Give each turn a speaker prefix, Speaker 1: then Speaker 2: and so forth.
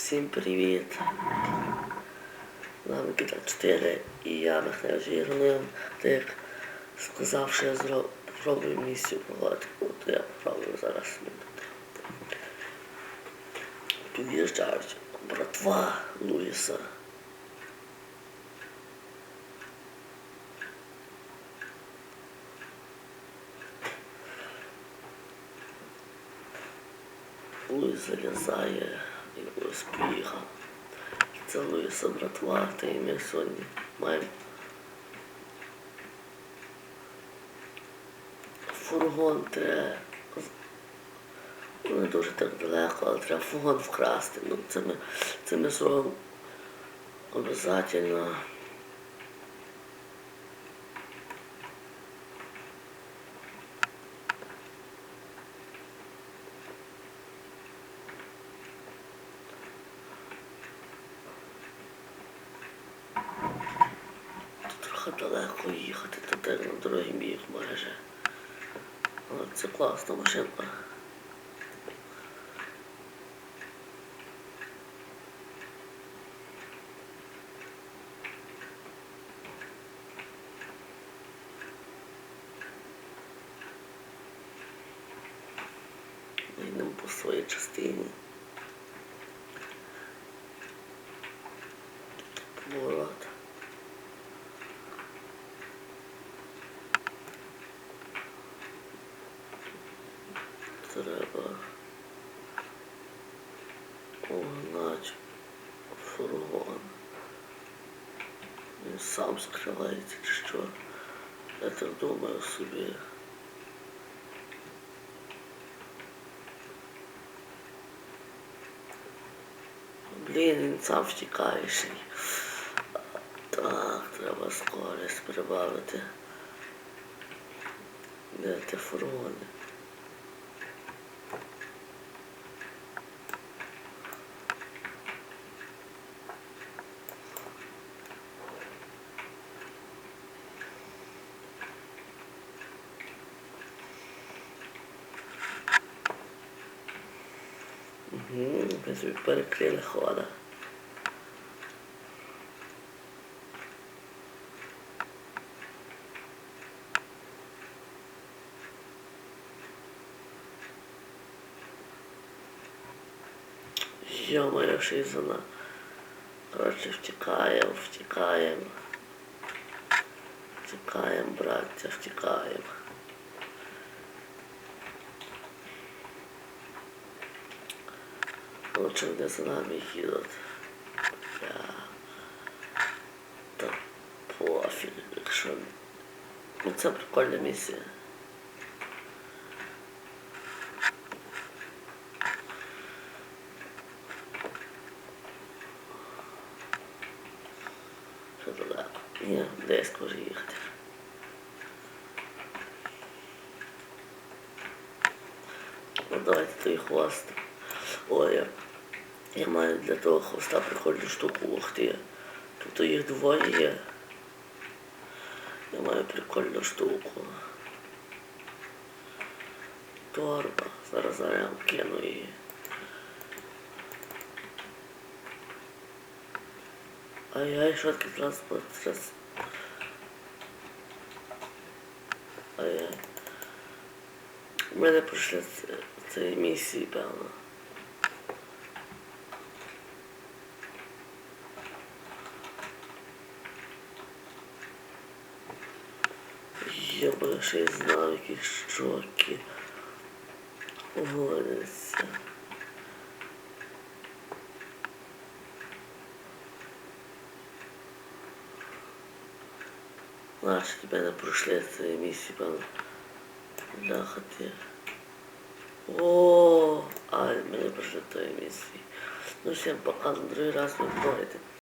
Speaker 1: Всім привіт! Вами Кіта 4 і я Михайло Жігнуєм. Так сказав, що я зро- зроблю місію погоди, то я попробую зараз. Під'їжджають братва Луїса. Луїс залізає і Луїс поїхав. Це Луїса братва, та і ми сьогодні маємо фургон треба. Ну, не дуже так далеко, але треба фургон вкрасти. Ну, це ми, це ми зробимо обов'язково. Трохи далеко їхати, то так на дорогі майже. Але це класна машинка. Йдемо по своїй частині. Поворот. Треба угнати фургон. Він сам скривається чи що. Я так думаю собі. Блін, він сам втікає ще. й. Так, треба скорість прибавити. Де ти фургони? Угу, ми собі перекрили хода. Йо-моє, ще. Коротше, втікаємо, втікаємо. Втікаємо, браття, втікаємо. Лучше вони за нами їдуть. Я... Та пофіг, якщо... Ну це прикольна місія. Що далеко? Ні, десь може їхати. Ну давайте той хвост. Ой, я, маю для того хвоста прикольну штуку. Ух ти. Тут їх двоє є. Я маю прикольну штуку. Торба. Зараз зараз я вам кину її. Ай-ай, швидкий транспорт. Зараз. Ай-ай. У мене пройшли ці- цієї місії, певно. Я би ще й знав, які щоки гоняться. Значить, мене пройшли цієї місії, певно. Бляха ти. О, ай, мене пройшли тої місії. Ну, всім пока, на другий раз ви пройдете.